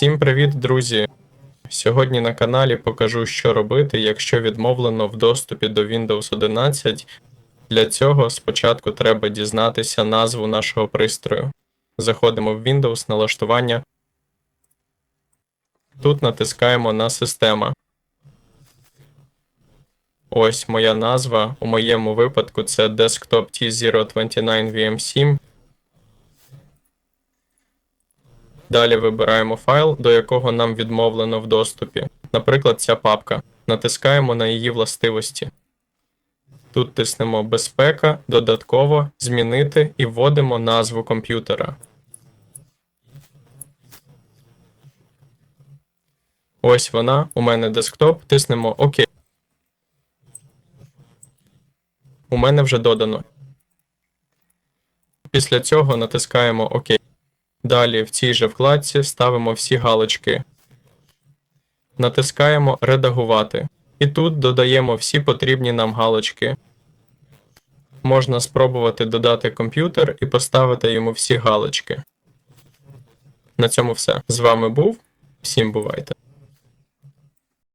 Всім привіт, друзі! Сьогодні на каналі покажу, що робити, якщо відмовлено в доступі до Windows 11. Для цього спочатку треба дізнатися назву нашого пристрою. Заходимо в Windows, налаштування. Тут натискаємо на система. Ось моя назва. У моєму випадку це Desktop T029 Далі вибираємо файл, до якого нам відмовлено в доступі. Наприклад, ця папка. Натискаємо на її властивості. Тут тиснемо Безпека, додатково, змінити і вводимо назву комп'ютера. Ось вона, у мене десктоп, тиснемо ОК. У мене вже додано. Після цього натискаємо ОК. Далі в цій же вкладці ставимо всі галочки. Натискаємо Редагувати. І тут додаємо всі потрібні нам галочки. Можна спробувати додати комп'ютер і поставити йому всі галочки. На цьому все. З вами був. Всім бувайте.